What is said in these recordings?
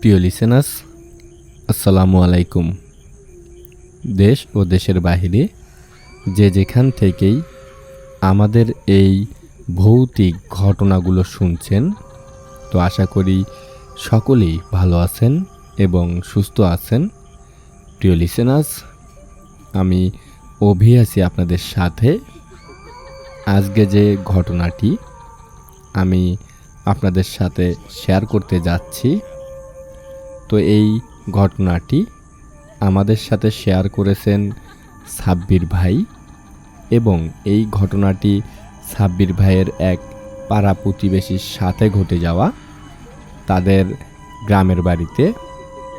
প্রিয় লিসেনাস আসসালামু আলাইকুম দেশ ও দেশের বাহিরে, যে যেখান থেকেই আমাদের এই ভৌতিক ঘটনাগুলো শুনছেন, তো আশা করি সকলেই ভালো আছেন এবং সুস্থ আছেন। প্রিয় লিসেনাস আমি অভি আছি আপনাদের সাথে। আজকে যে ঘটনাটি আমি আপনাদের সাথে শেয়ার করতে যাচ্ছি, তো এই ঘটনাটি আমাদের সাথে শেয়ার করেছেন সাব্বির ভাই এবং এই ঘটনাটি সাব্বির ভাইয়ের এক পাড়া প্রতিবেশীর সাথে ঘটে যাওয়া তাদের গ্রামের বাড়িতে।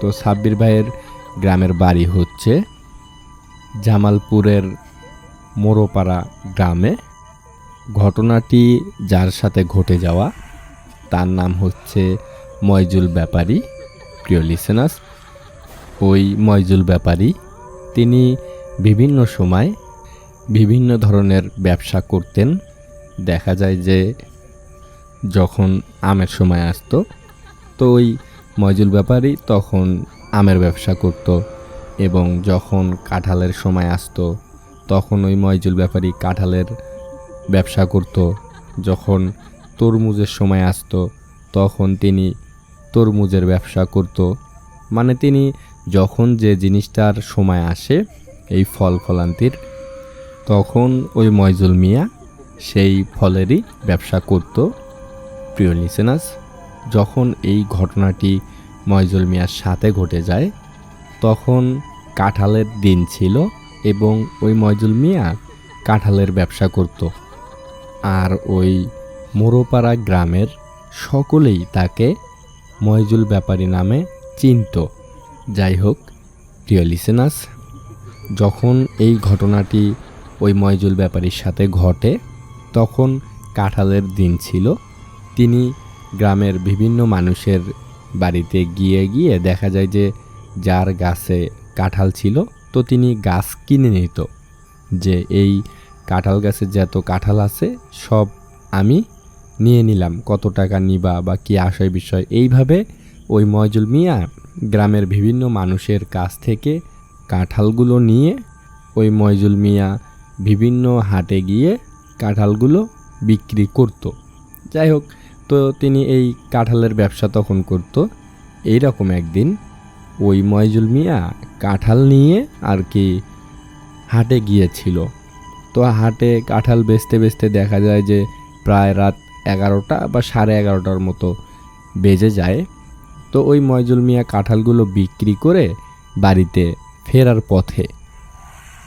তো সাব্বির ভাইয়ের গ্রামের বাড়ি হচ্ছে জামালপুরের মোরোপাড়া গ্রামে। ঘটনাটি যার সাথে ঘটে যাওয়া, তার নাম হচ্ছে ময়জুল ব্যাপারী। প্রিয় লিসেনাস ওই ময়জুল ব্যাপারী, তিনি বিভিন্ন সময় বিভিন্ন ধরনের ব্যবসা করতেন। দেখা যায় যে যখন আমের সময় আসতো, তো ওই ময়জুল ব্যাপারী তখন আমের ব্যবসা করত এবং যখন কাঁঠালের সময় আসতো, তখন ওই ময়জুল ব্যাপারী কাঁঠালের ব্যবসা করত। যখন তরমুজের সময় আসতো, তখন তিনি তরমুজের ব্যবসা করত। মানে তিনি যখন যে জিনিসটার সময় আসে, এই ফল ফলান্তির, তখন ওই ময়জুল মিয়া সেই ফলেরই ব্যবসা করত। প্রিয় লিসেনাস যখন এই ঘটনাটি ময়জুল মিয়ার সাথে ঘটে যায়, তখন কাঁঠালের দিন ছিল এবং ওই ময়জুল মিয়া কাঁঠালের ব্যবসা করত। আর ওই মোরোপাড়া গ্রামের সকলেই তাকে ময়জুল ব্যাপারী নামে চিনত। যাই হোক, প্রিয় লিসেনাস যখন এই ঘটনাটি ওই ময়জুল ব্যাপারীর সাথে ঘটে, তখন কাঁঠালের দিন ছিল। তিনি গ্রামের বিভিন্ন মানুষের বাড়িতে গিয়ে গিয়ে দেখা যায় যে যার গাছে কাঁঠাল ছিল, তো তিনি গাছ কিনে নিত। যে এই কাঁঠাল গাছে যত কাঁঠাল আছে, সব আমি নিয়ে নিলাম। কত টাকা নিবা বা কী আশয় বিষয় এইভাবে ওই ময়জুল মিয়া গ্রামের বিভিন্ন মানুষের কাছ থেকে কাঁঠালগুলো নিয়ে ওই ময়জুল মিয়া বিভিন্ন হাটে গিয়ে কাঁঠালগুলো বিক্রি করত। যাই হোক, তো তিনি এই কাঁঠালের ব্যবসা তখন করত। এই রকম একদিন ওই ময়জুল মিয়া কাঁঠাল নিয়ে আর কি হাটে গিয়েছিল। তো হাটে কাঁঠাল বেচতে বেচতে দেখা যায় যে প্রায় রাত এগারোটা বা সাড়ে এগারোটার মতো বেজে যায়। তো ওই ময়জুল মিয়া কাঁঠালগুলো বিক্রি করে বাড়িতে ফেরার পথে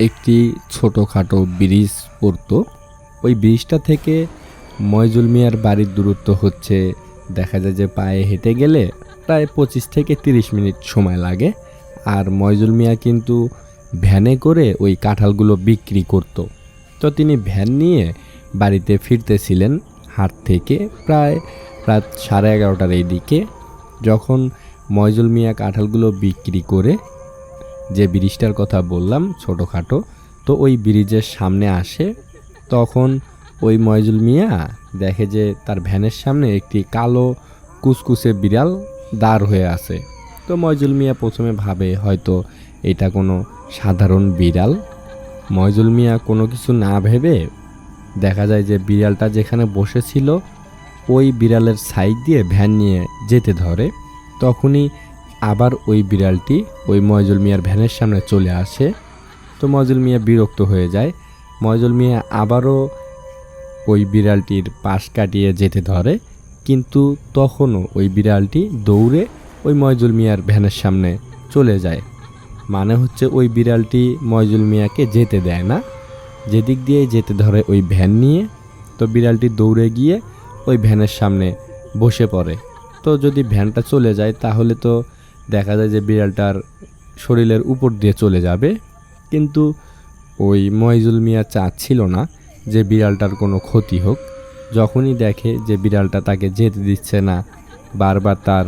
একটি ছোটোখাটো ব্রিজ পড়তো। ওই ব্রিজটা থেকে ময়জুল মিয়ার বাড়ির দূরত্ব হচ্ছে দেখা যায় যে পায়ে হেঁটে গেলে প্রায় পঁচিশ থেকে তিরিশ মিনিট সময় লাগে। আর ময়জুল মিয়া কিন্তু ভ্যানে করে ওই কাঁঠালগুলো বিক্রি করত। তো তিনি ভ্যান নিয়ে বাড়িতে ফিরতেছিলেন হাট থেকে প্রায় রাত সাড়ে এগারোটার এই দিকে যখন ময়জুল মিয়া কাঁঠালগুলো বিক্রি করে যে ব্রিজটার কথা বললাম ছোটোখাটো, তো ওই ব্রিজের সামনে আসে। তখন ওই ময়জুল মিয়া দেখে যে তার ভ্যানের সামনে একটি কালো কুসকুসে বিড়াল দাঁড় হয়ে আছে। তো ময়জুল মিয়া প্রথমে ভাবে হয়তো এটা কোনো সাধারণ বিড়াল। ময়জুল মিয়া কোনো কিছু না ভেবে দেখা যায় যে বিড়ালটা যেখানে বসেছিল, ওই বিড়ালের সাইড দিয়ে ভ্যান নিয়ে যেতে ধরে। তখনই আবার ওই বিড়ালটি ওই ময়জুল মিয়ার ভ্যানের সামনে চলে আসে। তো ময়জুল মিয়া বিরক্ত হয়ে যায়। ময়জুল মিয়া আবারও ওই বিড়ালটির পাশ কাটিয়ে যেতে ধরে। কিন্তু তখনও ওই বিড়ালটি দৌড়ে ওই ময়জুল মিয়ার ভ্যানের সামনে চলে যায়। মানে হচ্ছে ওই বিড়ালটি ময়জুল মিয়াকে যেতে দেয় না। যেদিক দিয়ে যেতে ধরে ওই ভ্যান নিয়ে, তো বিড়ালটি দৌড়ে গিয়ে ওই ভ্যানের সামনে বসে পড়ে। তো যদি ভ্যানটা চলে যায়, তাহলে তো দেখা যায় যে বিড়ালটার শরীরের উপর দিয়ে চলে যাবে। কিন্তু ওই ময়জুল মিয়া চাচ্ছিল না যে বিড়ালটার কোনো ক্ষতি হোক। যখনই দেখে যে বিড়ালটা তাকে যেতে দিচ্ছে না, বারবার তার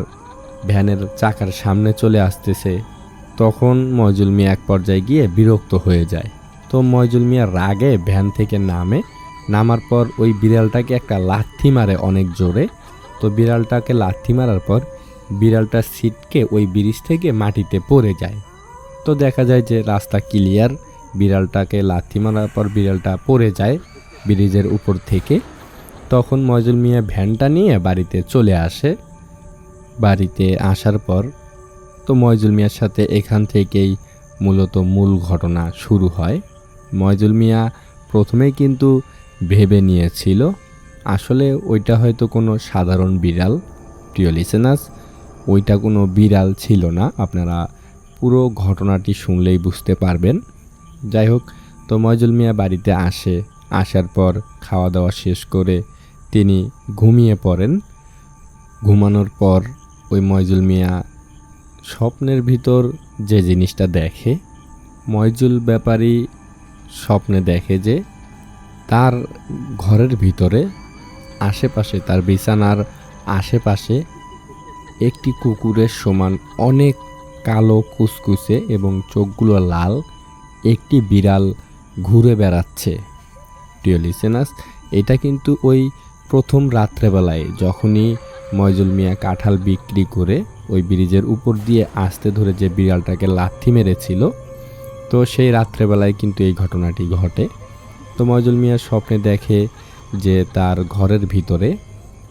ভ্যানের চাকার সামনে চলে আসতেছে তখন ময়জুল মিয়া এক পর্যায়ে গিয়ে বিরক্ত হয়ে যায়। তো ময়জুল মিয়া রাগে ভ্যান থেকে নামে। নামার পর ওই বিড়ালটাকে একটা লাথি মারে অনেক জোরে। তো বিড়ালটাকে লাথি মারার পর বিড়ালটা সিটকে ওই ব্রিজ থেকে মাটিতে পড়ে যায়। তো দেখা যায় যে রাস্তা ক্লিয়ার, বিড়ালটাকে লাথি মারার পর বিড়ালটা পড়ে যায় ব্রিজের উপর থেকে। তখন ময়জুল মিয়া ভ্যানটা নিয়ে বাড়িতে চলে আসে। বাড়িতে আসার পর তো ময়জুল মিয়ার সাথে এখান থেকেই মূলত মূল ঘটনা শুরু হয়। ময়জুল মিয়া প্রথমেই কিন্তু ভেবে নিয়েছিল, আসলে ওইটা হয়তো কোনো সাধারণ বিড়াল, প্রিয় লিসেনাস ওইটা কোনো বিড়াল ছিল না। আপনারা পুরো ঘটনাটি শুনলেই বুঝতে পারবেন। যাই হোক, তো ময়জুল মিয়া বাড়িতে আসে, আসার পর খাওয়া দাওয়া শেষ করে তিনি ঘুমিয়ে পড়েন। ঘুমানোর পর ওই ময়জুল মিয়া স্বপ্নের ভিতর যে জিনিসটা দেখে ময়জুল ব্যাপারী স্বপ্নে দেখে যে তার ঘরের ভিতরে আশেপাশে, তার বিছানার আশেপাশে একটি কুকুরের সমান অনেক কালো কুসকুসে এবং চোখগুলো লাল একটি বিড়াল ঘুরে বেড়াচ্ছে। প্রিয় লিসেনাস এটা কিন্তু ওই প্রথম রাত্রেবেলায় যখনই ময়জুল মিয়া কাঁঠাল বিক্রি করে ওই ব্রিজের উপর দিয়ে আসতে ধরে যে বিড়ালটাকে লাথি মেরেছিল, তো সেই রাত্রেবেলায় কিন্তু এই ঘটনাটি ঘটে। তো ময়জুল মিয়া স্বপ্নে দেখে যে তার ঘরের ভিতরে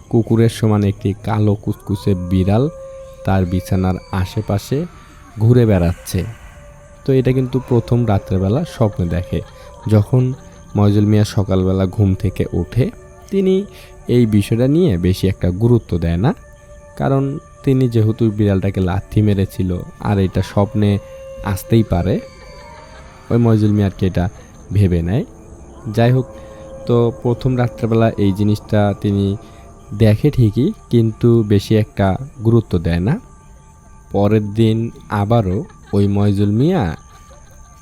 কুকুরের সমান একটি কালো কুচকুচে বিড়াল তার বিছানার আশেপাশে ঘুরে বেড়াচ্ছে। তো এটা কিন্তু প্রথম রাত্রেবেলা স্বপ্নে দেখে। যখন ময়জুল মিয়া সকালবেলা ঘুম থেকে ওঠে, তিনি এই বিষয়টা নিয়ে বেশি একটা গুরুত্ব দেয় না। কারণ তিনি যেহেতু বিড়ালটাকে লাথি মেরেছিল, আর এটা স্বপ্নে আসতেই পারে, ওই ময়জুল মিয়ারকে এটা ভেবে নেয়। যাই হোক, তো প্রথম রাত্রেবেলা এই জিনিসটা তিনি দেখে ঠিকই, কিন্তু বেশি একটা গুরুত্ব দেয় না। পরের দিন আবারও ওই ময়জুল মিয়া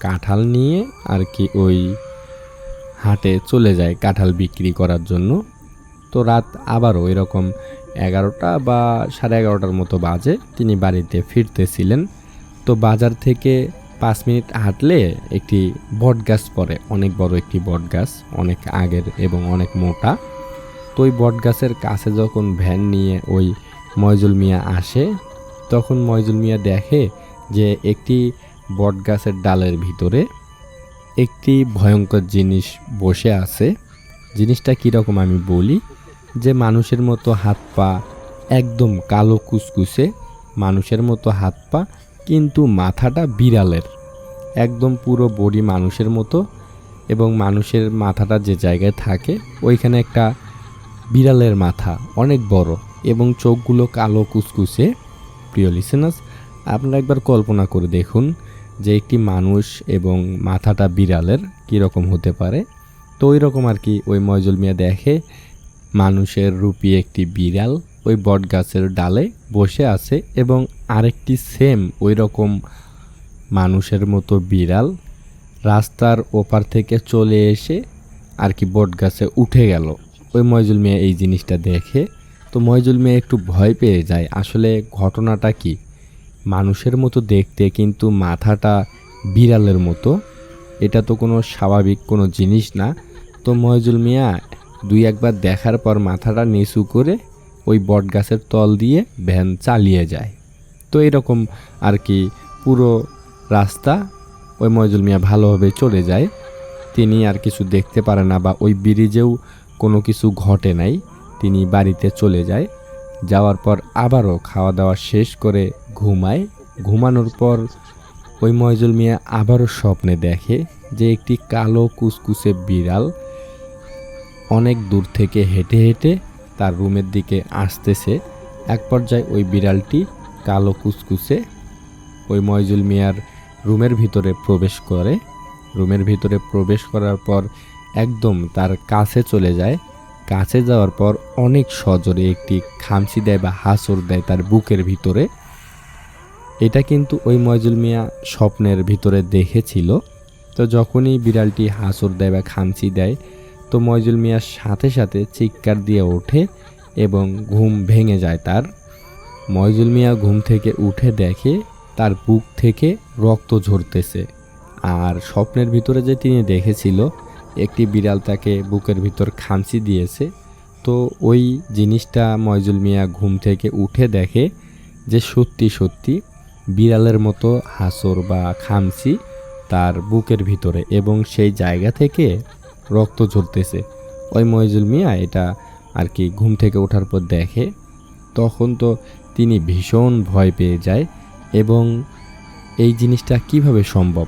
কাঁঠাল নিয়ে আর কি ওই হাটে চলে যায় কাঁঠাল বিক্রি করার জন্য। তো রাত আবারও এরকম এগারোটা বা সাড়ে এগারোটার মতো বাজে। তিনি বাড়িতে ফিরতেছিলেন। তো বাজার থেকে পাঁচ মিনিট হাঁটলে একটি বট গাছ পড়ে। অনেক বড় একটি বট গাছ, অনেক আগের এবং অনেক মোটা। তো ওই বট গাছের কাছে যখন ভ্যান নিয়ে ওই ময়জুল মিয়া আসে, তখন ময়জুল মিয়া দেখে যে একটি বট গাছের ডালের ভিতরে একটি ভয়ঙ্কর জিনিস বসে আছে। জিনিসটা কীরকম আমি বলি? যে মানুষের মতো হাত পা একদম কালো কুসকুসে, মানুষের মতো হাত পা কিন্তু মাথাটা বিড়ালের। একদম পুরো বডি মানুষের মতো এবং মানুষের মাথাটা যে জায়গায় থাকে, ওইখানে একটা বিড়ালের মাথা অনেক বড় এবং চোখগুলো কালো কুসকুসে। প্রিয় লিসেনাস আপনারা একবার কল্পনা করে দেখুন যে একটি মানুষ এবং মাথাটা বিড়ালের কীরকম হতে পারে। তো ওই রকম আর কি, ওই ময়জুল মিয়া দেখে মানুষের রূপী একটি বিড়াল, ওই বট গাছের ডালে বসে আছে এবং আরেকটি সেম ওই রকম মানুষের মতো বিড়াল রাস্তার ওপার থেকে চলে এসে আর কি বট গাছে উঠে গেল। ওই ময়জুল মিয়া এই জিনিসটা দেখে, তো ময়জুল মিয়া একটু ভয় পেয়ে যায়, আসলে ঘটনাটা কি? মানুষের মতো দেখতে কিন্তু মাথাটা বিড়ালের মতো। এটা তো কোনো স্বাভাবিক কোনো জিনিস না। তো ময়জুল মিয়া দুই একবার দেখার পর মাথাটা নিচু করে ওই বট গাছের তল দিয়ে ভ্যান চালিয়ে যায়। তো এরকম আর কি পুরো রাস্তা ওই ময়জুল মিয়া ভালোভাবে চলে যায়। তিনি আর কিছু দেখতে পারে না বা ওই ব্রিজেও কোনো কিছু ঘটে নাই। তিনি বাড়িতে চলে যায়। যাওয়ার পর আবারও খাওয়া দাওয়া শেষ করে ঘুমায়। ঘুমানোর পর ওই ময়জুল মিয়া আবারও স্বপ্নে দেখে যে একটি কালো কুসকুসে বিড়াল অনেক দূর থেকে হেঁটে হেঁটে তার রুমের দিকে আসতেছে। এক পর্যায়ে ওই বিড়ালটি কালো কুসকুসে ওই ময়জুল মিয়ার রুমের ভিতরে প্রবেশ করে। রুমের ভিতরে প্রবেশ করার পর একদম তার কাছে চলে যায়। কাছে যাওয়ার পর অনেক সজোরে একটি খামচি দেয় বা হাসর দেয় তার বুকের ভিতরে। এটা কিন্তু ওই ময়জুল মিয়া স্বপ্নের ভিতরে দেখেছিল। তো যখনই বিড়ালটি হাসর দেয় বা খামচি দেয় তো ময়জুল মিয়ার সাথে সাথে চিৎকার দিয়ে ওঠে এবং ঘুম ভেঙে যায় তার। ময়জুল মিয়া ঘুম থেকে উঠে দেখে তার বুক থেকে রক্ত ঝরতেছে। আর স্বপ্নের ভিতরে যে তিনি দেখেছিল, একটি বিড়াল তাকে বুকের ভিতর খামচি দিয়েছে। তো ওই জিনিসটা ময়জুল মিয়া ঘুম থেকে উঠে দেখে যে সত্যি সত্যি বিড়ালের মতো হাসর বা খামচি তার বুকের ভিতরে এবং সেই জায়গা থেকে রক্ত ঝরতেছে। ওই ময়জুল মিয়া এটা আর কি ঘুম থেকে ওঠার পর দেখে, তখন তো তিনি ভীষণ ভয় পেয়ে যায় এবং এই জিনিসটা কীভাবে সম্ভব?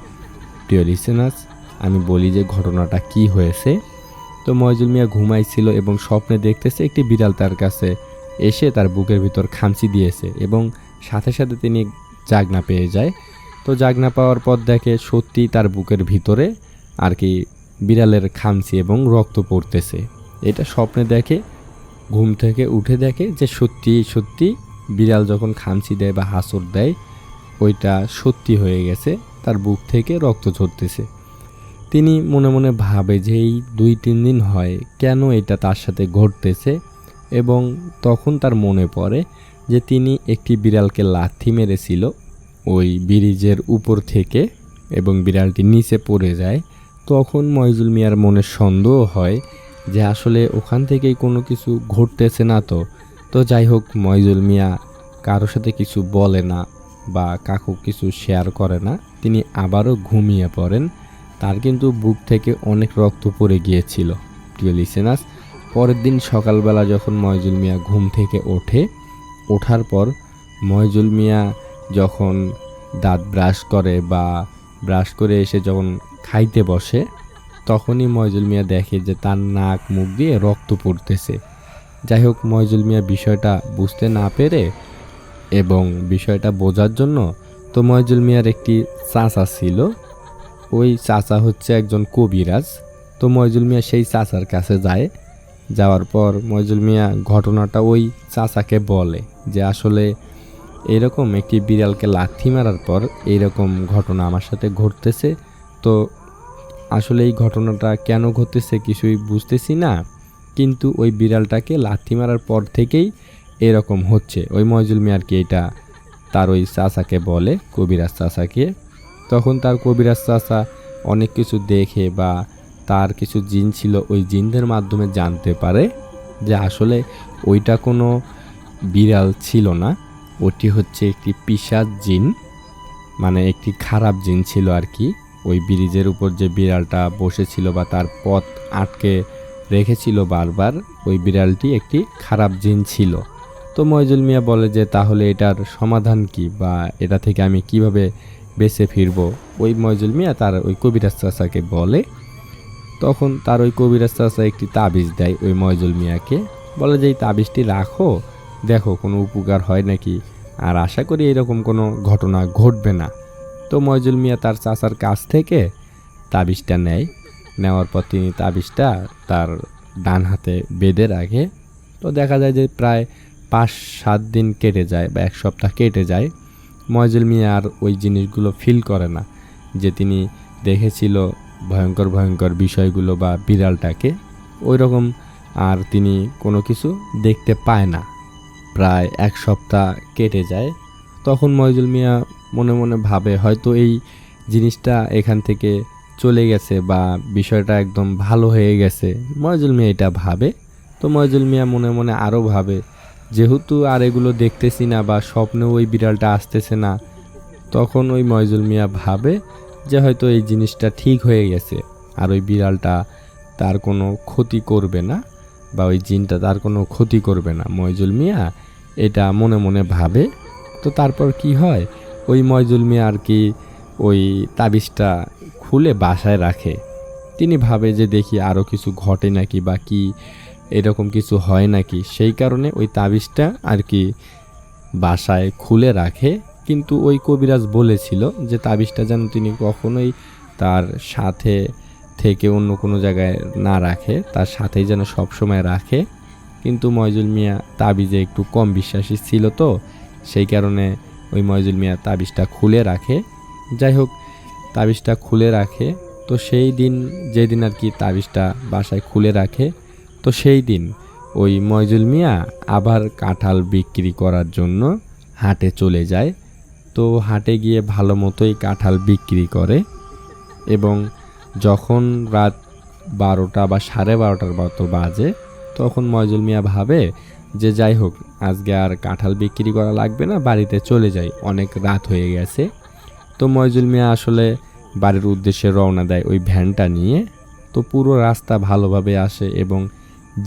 প্রিয় লিসেনার্স আমি বলি যে ঘটনাটা কি হয়েছে। তো ময়জুল মিয়া ঘুমাইছিল এবং স্বপ্নে দেখতেছে একটি বিড়াল তার কাছে এসে তার বুকের ভিতর খামচি দিয়েছে এবং সাথে সাথে তিনি জাগনা পেয়ে যায়। তো জাগনা পাওয়ার পর দেখে সত্যি তার বুকের ভিতরে আর কি বিড়ালের খামচি এবং রক্ত পড়তেছে। এটা স্বপ্নে দেখে, ঘুম থেকে উঠে দেখে যে সত্যি সত্যি বিড়াল যখন খামচি দেয় বা হাসর দেয়, ওইটা সত্যি হয়ে গেছে, তার বুক থেকে রক্ত ঝরতেছে। তিনি মনে মনে ভাবে যে এই দুই তিন দিন হয় কেন এটা তার সাথে ঘটতেছে এবং তখন তার মনে পড়ে যে তিনি একটি বিড়ালকে লাথি মেরেছিল, ওই ব্রিজের উপর থেকে এবং বিড়ালটি নিচে পড়ে যায় তখন ময়জুল মিয়ার মনে সন্দেহ হয় যে আসলে ওখান থেকেই কোনো কিছু ঘটতেছে না তো। তো যাই হোক ময়জুল মিয়া কারোর সাথে কিছু বলে না বা কাকু কিছু শেয়ার করে না। তিনি আবারও ঘুমিয়ে পড়েন। তার কিন্তু বুক থেকে অনেক রক্ত পড়ে গিয়েছিল। প্রিয় লিসেনাস পরের দিন সকালবেলা যখন ময়জুল মিয়া ঘুম থেকে ওঠে, ওঠার পর ময়জুল মিয়া যখন দাঁত ব্রাশ করে বা ব্রাশ করে এসে যখন খাইতে বসে, তখনই ময়জুল মিয়া দেখে যে তার নাক মুখ দিয়ে রক্ত পড়তেছে। যাই হোক ময়জুল মিয়া বিষয়টা বুঝতে না পেরে এবং বিষয়টা বোঝার জন্য তো ময়জুল মিয়ার একটি চাচা ছিল। ওই চাচা হচ্ছে একজন কবিরাজ। তো ময়জুল মিয়া সেই চাচার কাছে যায়। যাওয়ার পর ময়জুল মিয়া ঘটনাটা ওই চাচাকে বলে যে, আসলে এরকম একটি বিড়ালকে লাথি মারার পর এইরকম ঘটনা আমার সাথে ঘটতেছে। তো আসলে এই ঘটনাটা কেন ঘটেছে কিছুই বুঝতেছি না, কিন্তু ওই বিড়ালটাকে লাথি মারার পর থেকেই এরকম হচ্ছে। ওই ময়জুল মিয়ার কি এটা তার ওই চাচাকে বলে, কবিরাজ চাচাকে। তখন তার কবিরাজ চাচা অনেক কিছু দেখে বা তার কিছু জিন ছিল, ওই জিনদের মাধ্যমে জানতে পারে যে আসলে ওইটা কোনো বিড়াল ছিল না, ওটি হচ্ছে একটি পিসাজ জিন মানে একটি খারাপ জিন ছিল আর কি। ওই ব্রিজের উপর যে বিড়ালটা বসেছিল বা তার পথ আটকে রেখেছিল বারবার, ওই বিড়ালটি একটি খারাপ জিন ছিল। তো ময়জুল মিয়া বলে যে, তাহলে এটার সমাধান কি বা এটা থেকে আমি কীভাবে বেঁচে ফিরবো? ওই ময়জুল মিয়া তার ওই কবিরাজ চাচাকে বলে, তখন তার ওই কবিরাজ চাচা একটি তাবিজ দেয় ওই ময়জুল মিয়াকে। বলে যে, এই তাবিজটি রাখো, দেখো কোনো উপকার হয় নাকি? আর আশা করি এরকম কোনো ঘটনা ঘটবে না। তো ময়জুল মিয়া তার চাচার কাছ থেকে তাবিজটা নেয়। নেওয়ার পর তিনি তাবিজটা তার ডান হাতে বেঁধে রাখে। তো দেখা যায় যে প্রায় পাঁচ, সাত দিন কেটে যায় বা এক সপ্তাহ কেটে যায়। ময়জুল মিয়া আর ওই জিনিসগুলো ফিল করে না, যে তিনি দেখেছিল ভয়ঙ্কর ভয়ঙ্কর বিষয়গুলো বা বিড়ালটাকে। ওই রকম আর তিনি কোনো কিছু দেখতে পায় না। প্রায় এক সপ্তাহ কেটে যায়। তখন ময়জুল মিয়া মনে মনে ভাবে, হয়তো এই জিনিসটা এখান থেকে চলে গেছে বা বিষয়টা একদম ভালো হয়ে গেছে। ময়জুল মিয়া এটা ভাবে। তো ময়জুল মিয়া মনে মনে আরও ভাবে, যেহেতু আর এগুলো দেখতেছি না বা স্বপ্নেও ওই বিড়ালটা আসতেছে না, তখন ওই ময়জুল মিয়া ভাবে যে হয়তো এই জিনিসটা ঠিক হয়ে গেছে। আর ওই বিড়ালটা তার কোনো ক্ষতি করবে না বা ওই জিনটা তার কোনো ক্ষতি করবে না। ময়জুল মিয়া এটা মনে মনে ভাবে। তো তারপর কি হয়? ওই ময়জুল মিয়া আর কি ওই তাবিজটা খুলে বাসায় রাখে? তিনি ভাবে যে দেখি আরও কিছু ঘটে নাকি বা কি এরকম কিছু হয় নাকি? সেই কারণে ওই তাবিজটা আর কি বাসায় খুলে রাখে। কিন্তু ওই কবিরাজ বলেছিল যে তাবিজটা যেন তিনি কখনোই তার সাথে থেকে অন্য কোনো জায়গায় না রাখে, তার সাথেই যেন সবসময় রাখে। কিন্তু ময়জুল মিয়া তাবিজে একটু কম বিশ্বাসী ছিল তো, সেই কারণে ওই ময়জুল মিয়া তাবিজটা খুলে রাখে। যাই হোক তাবিজটা খুলে রাখে। তো সেই দিন, যেদিন আর কি তাবিজটা বাসায় খুলে রাখে, তো সেই দিন ওই ময়জুল মিয়া আবার কাঁঠাল বিক্রি করার জন্য হাটে চলে যায়। তো হাটে গিয়ে ভালো মতোই কাঁঠাল বিক্রি করে এবং যখন রাত বারোটা বা সাড়ে বারোটার মতো বাজে, তখন ময়জুল মিয়া ভাবে যে যাই হোক, আজকে আর কাঁঠাল বিক্রি করা লাগবে না, বাড়িতে চলে যাই। অনেক রাত হয়ে গেছে। তো ময়জুল মিয়া আসলে বাড়ির উদ্দেশ্যে রওনা দেয় ওই ভ্যানটা নিয়ে। তো পুরো রাস্তা ভালোভাবে আসে এবং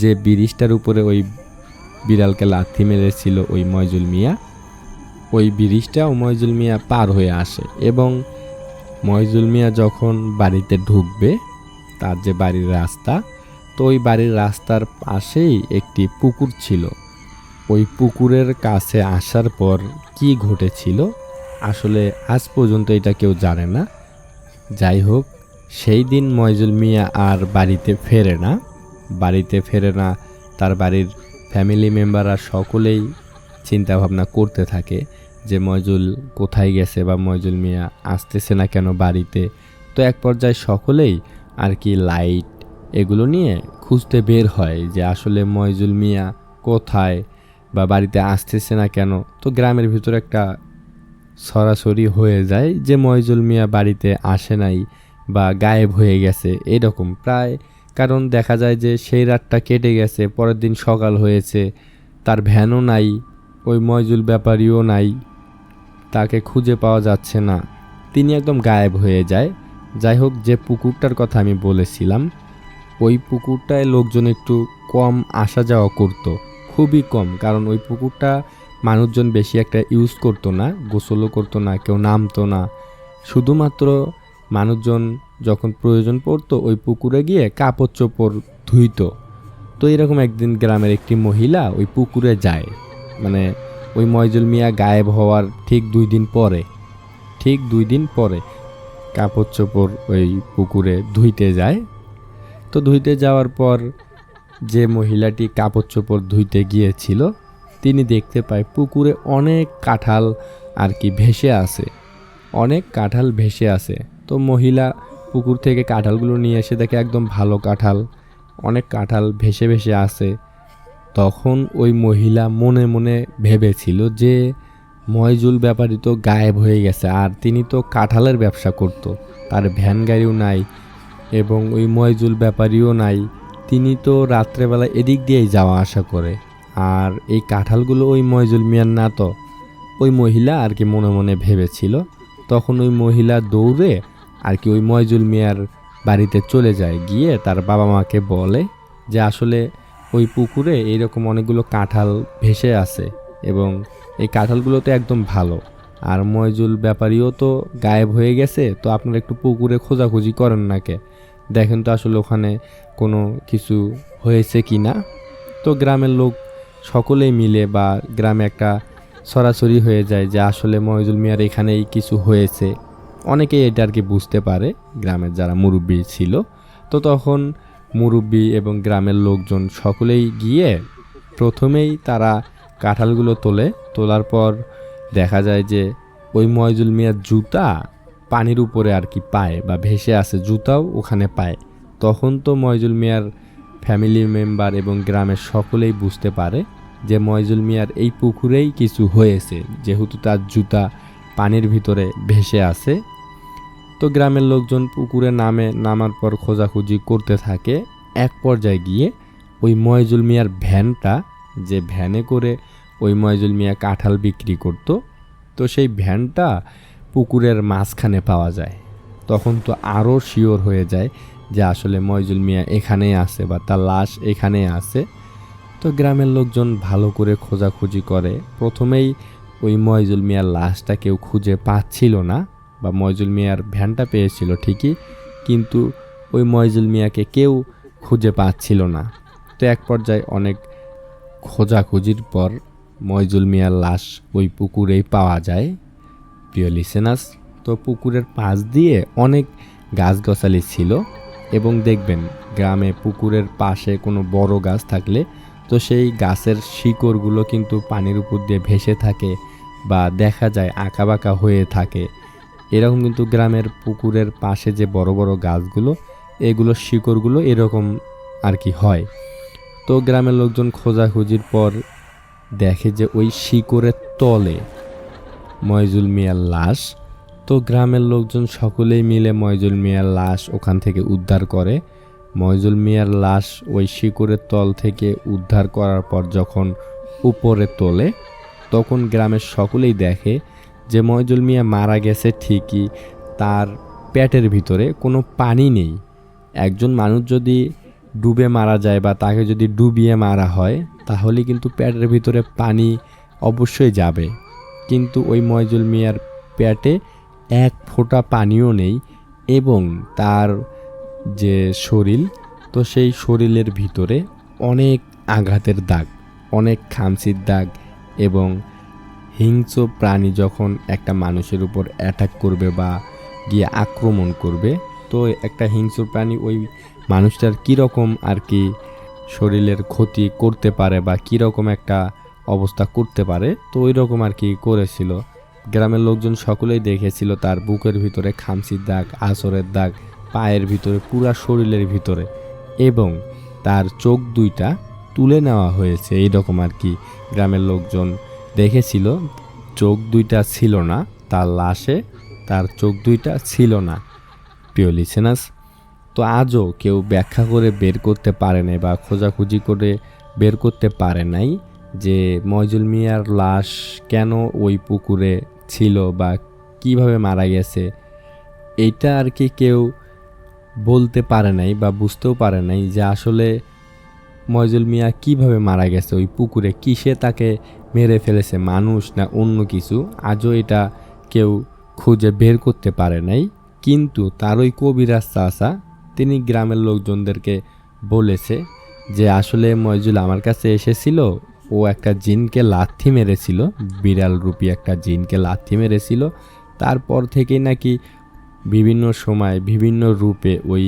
যে ব্রিজটার উপরে ওই বিড়ালকে লাথি মেরেছিল ওই ময়জুল মিয়া, ওই ব্রিজটাও ময়জুল মিয়া পার হয়ে আসে এবং ময়জুল মিয়া যখন বাড়িতে ঢুকবে, তার যে বাড়ির রাস্তা তো ওই বাড়ির রাস্তার পাশেই একটি পুকুর ছিল। ওই পুকুরের কাছে আসার পর কি ঘটেছিল? আসলে আজ পর্যন্ত এটা কেউ জানে না। যাই হোক, সেই দিন ময়জুল মিয়া আর বাড়িতে ফেরে না। বাড়িতে ফেরে না, তার বাড়ির ফ্যামিলি মেম্বাররা সকলেই চিন্তা ভাবনা করতে থাকে যে ময়জুল কোথায় গেছে বা ময়জুল মিয়া আসতেছে না কেন বাড়িতে। তো এক পর্যায়ে সকলেই আর কি লাইট এগুলো নিয়ে খুঁজতে বের হয় যে আসলে ময়জুল মিয়া কোথায় বা বাড়িতে আসতেছে না কেন। তো গ্রামের ভিতরে একটা সরাসরি হয়ে যায় যে ময়জুল মিয়া বাড়িতে আসে নাই বা গায়েব হয়ে গেছে এরকম। প্রায় কারণ দেখা যায় যে সেই রাতটা কেটে গেছে, পরের দিন সকাল হয়েছে, তার ভ্যানও নাই, ওই ময়জুল ব্যাপারীও নাই, তাকে খুঁজে পাওয়া যাচ্ছে না। তিনি একদম গায়েব হয়ে যায়। যাই হোক, যে পুকুরটার কথা আমি বলেছিলাম ওই পুকুরটায় লোকজন একটু কম আসা যাওয়া করতো, খুবই কম। কারণ ওই পুকুরটা মানুষজন বেশি একটা ইউজ করতো না, গোসলও করতো না, কেউ নামতো না। শুধুমাত্র মানুষজন যখন প্রয়োজন পড়তো, ওই পুকুরে গিয়ে কাপড় চোপড় ধুইতো। তো এরকম একদিন গ্রামের একটি মহিলা ওই পুকুরে যায়। মানে ওই ময়জুল মিয়া গায়েব হওয়ার ঠিক দুই দিন পরে, ঠিক দুই দিন পরে কাপড় চোপড় ওই পুকুরে ধুইতে যায়। তো ধুইতে যাওয়ার পর যে মহিলাটি কাপড় চোপড় ধুইতে গিয়েছিল, তিনি দেখতে পায় পুকুরে অনেক কাঁঠাল আর কি ভেসে আছে। অনেক কাঁঠাল ভেসে আছে। তো মহিলা পুকুর থেকে কাঁঠালগুলো নিয়ে এসে দেখে একদম ভালো কাঁঠাল, অনেক কাঁঠাল ভেসে ভেসে আছে। তখন ওই মহিলা মনে মনে ভেবেছিল যে ময়জুল ব্যাপারী তো গায়েব হয়ে গেছে, আর তিনি তো কাঁঠালের ব্যবসা করত। তার ভ্যান গাড়িও নাই এবং ওই ময়জুল ব্যাপারীও নাই। তিনি তো রাত্রেবেলা এদিক দিয়েই যাওয়া আসা করে। আর এই কাঁঠালগুলো ওই ময়জুল মিয়ার না তো। ওই মহিলা আর কি মনে মনে ভেবেছিল, তখন ওই মহিলা দৌড়ে আর কি ওই ময়জুল মিয়ার বাড়িতে চলে যায়। গিয়ে তার বাবা মাকে বলে যে, আসলে ওই পুকুরে এইরকম অনেকগুলো কাঁঠাল ভেসে আছে এবং এই কাঁঠালগুলো তো একদম ভালো। আর ময়জুল ব্যাপারীও তো গায়েব হয়ে গেছে, তো আপনারা একটু পুকুরে খোঁজাখুঁজি করেন না নাকে? দেখেন তো আসলে ওখানে কোনো কিছু হয়েছে কি না। তো গ্রামের লোক সকলেই মিলে বা গ্রামে একটা সরাসরি হয়ে যায় যে আসলে ময়জুল মিয়ার এখানেই কিছু হয়েছে। অনেকেই এটা আর কি বুঝতে পারে, গ্রামের যারা মুরব্বী ছিল। তো তখন মুরব্বী এবং গ্রামের লোকজন সকলেই গিয়ে প্রথমেই তারা কাঁঠালগুলো তোলে। তোলার পর দেখা যায় যে ওই ময়জুল মিয়ার জুতা পানির উপরে আর কি পায় বা ভেসে আসে জুতাও ওখানে পায়। তখন তো ময়জুল মিয়ার ফ্যামিলি মেম্বার এবং গ্রামের সকলেই বুঝতে পারে যে ময়জুল মিয়ার এই পুকুরেই কিছু হয়েছে, যেহেতু তার জুতা পানির ভিতরে ভেসে আছে তো গ্রামের লোকজন পুকুরে নামে, নামার পর খোঁজাখুঁজি করতে থাকে। এক পর্যায়ে গিয়ে ওই ময়জুল মিয়ার ভ্যানটা, যে ভ্যানে করে ওই ময়জুল মিয়া কাঁঠাল বিক্রি করত, তো সেই ভ্যানটা পুকুরের মাঝখানে পাওয়া যায়। তখন তো আরও শিওর হয়ে যায় যে আসলে ময়জুল মিয়া এখানেই আছে বা তার লাশ এখানেই আছে। তো গ্রামের লোকজন ভালো করে খোঁজাখুঁজি করে। প্রথমেই ওই ময়জুল মিয়ার লাশটা কেউ খুঁজে পাচ্ছিল না বা ময়জুল মিয়ার ভ্যানটা পেয়েছিল ঠিকই, কিন্তু ওই ময়জুল মিয়াকে কেউ খুঁজে পাচ্ছিল না। তো এক পর্যায়ে অনেক খোঁজাখুঁজির পর ময়জুল মিয়ার লাশ ওই পুকুরেই পাওয়া যায়। প্রিয় লিসেনাস তো পুকুরের পাশ দিয়ে অনেক গাছগাছালি ছিল এবং দেখবেন গ্রামে পুকুরের পাশে কোনো বড় গাছ থাকলে তো সেই গাছের শিকড়গুলো কিন্তু পানির উপর দিয়ে ভেসে থাকে বা দেখা যায় আঁকাবাঁকা হয়ে থাকে। এরকম কিন্তু গ্রামের পুকুরের পাশে যে বড় বড় গাছগুলো, এগুলো শিকড়গুলো এরকম আর কি হয়। তো গ্রামের লোকজন খোঁজাখুঁজির পর দেখে যে ওই শিকড়ের তলে ময়জুল মিয়ার লাশ। তো গ্রামের লোকজন সকলেই মিলে ময়জুল মিয়ার লাশ ওখান থেকে উদ্ধার করে। ময়জুল মিয়ার লাশ ওই শিকড়ের তল থেকে উদ্ধার করার পর যখন উপরে তোলে, তখন গ্রামের সকলেই দেখে যে ময়জুল মিয়া মারা গেছে ঠিকই, তার পেটের ভিতরে কোনো পানি নেই। একজন মানুষ যদি ডুবে মারা যায় বা তাকে যদি ডুবিয়ে মারা হয়, তাহলে কিন্তু পেটের ভিতরে পানি অবশ্যই যাবে। কিন্তু ওই ময়জুল মিয়ার পেটে এক ফোঁটা পানিও নেই এবং তার যে শরীর, তো সেই শরীরের ভিতরে অনেক আঘাতের দাগ, অনেক খামসির দাগ এবং হিংস্র প্রাণী যখন একটা মানুষের উপর অ্যাটাক করবে বা গিয়ে আক্রমণ করবে, তো একটা হিংস্র প্রাণী ওই মানুষটার কীরকম আর কি শরীরের ক্ষতি করতে পারে বা কীরকম একটা অবস্থা করতে পারে। তো ওই রকম আর কি করেছিল। গ্রামের লোকজন সকলেই দেখেছিল তার বুকের ভিতরে খামচির দাগ আঁচড়ের দাগ, পায়ের ভিতরে, পুরা শরীরের ভিতরে এবং তার চোখ দুইটা তুলে নেওয়া হয়েছে। এই রকম আর কি গ্রামের লোকজন দেখেছিল। চোখ দুইটা ছিল না, তার লাশে তার চোখ দুইটা ছিল না, প্রিয় লিসেনাস তো আজও কেউ ব্যাখ্যা করে বের করতে পারে নাই বা খোঁজাখুঁজি করে বের করতে পারে নাই। যে ময়জুল মিয়ার লাশ কেন ওই পুকুরে ছিল বা কীভাবে মারা গেছে, এইটা আর কি কেউ বলতে পারে নাই বা বুঝতেও পারে নাই যে আসলে ময়জুল মিয়া কীভাবে মারা গেছে, ওই পুকুরে কিসে তাকে মেরে ফেলেছে, মানুষ না অন্য কিছু, আজও এটা কেউ খুঁজে বের করতে পারে নাই। কিন্তু তার ওই কবিরাজ চাষা তিনি গ্রামের লোকজনদেরকে বলেছে যে আসলে ময়জুল আমার কাছে এসেছিল ও একটা জিনকে লাথি মেরেছিল, বিড়াল রূপী একটা জিনকে লাথি মেরেছিল। তারপর থেকেই নাকি বিভিন্ন সময় বিভিন্ন রূপে ওই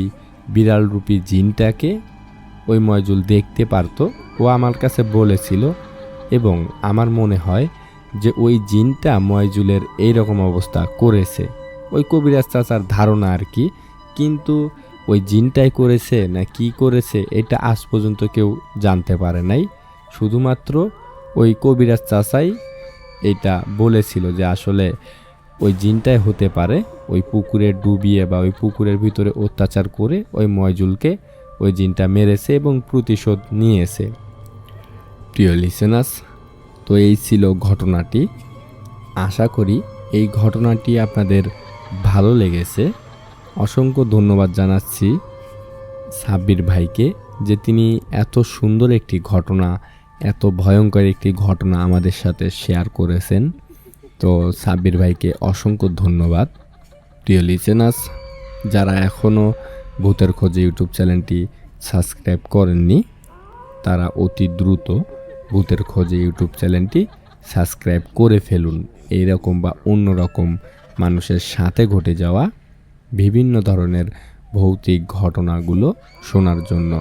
বিড়াল রূপী জিনটাকে ওই ময়জুল দেখতে পারতো। ও আমার কাছে বলেছিল এবং আমার মনে হয় যে ওই জিনটা ময়জুলের এই রকম অবস্থা করেছে। ওই কবিরাজ চাচার ধারণা আর কি, কিন্তু ওই জিনটাই করেছে না কি করেছে, এটা আজ পর্যন্ত কেউ জানতে পারে নাই। শুধুমাত্র ওই কবিরাজ চাচাই এটা বলেছিল যে আসলে ওই জিনটাই হতে পারে, ওই পুকুরে ডুবিয়ে বা ওই পুকুরের ভিতরে অত্যাচার করে ওই ময়জুলকে ওই জিনটা মেরেছে এবং প্রতিশোধ নিয়েছে। প্রিয় লিসেনাস তো এই ছিল ঘটনাটি। আশা করি এই ঘটনাটি আপনাদের ভালো লেগেছে। অসংখ্য ধন্যবাদ জানাচ্ছি সাব্বির ভাইকে যে তিনি এত সুন্দর একটি ঘটনা এত ভয়ঙ্কর একটি ঘটনা আমাদের সাথে শেয়ার করেছেন। তো সাব্বির ভাইকে অসংখ্য ধন্যবাদ। প্রিয় লিসেনাস যারা এখনও ভূতের খোঁজে ইউটিউব চ্যানেলটি সাবস্ক্রাইব করেননি, তারা অতি দ্রুত ভূতের খোঁজে ইউটিউব চ্যানেলটি সাবস্ক্রাইব করে ফেলুন। এইরকম বা অন্য রকম মানুষের সাথে ঘটে যাওয়া বিভিন্ন ধরনের ভৌতিক ঘটনাগুলো শোনার জন্য।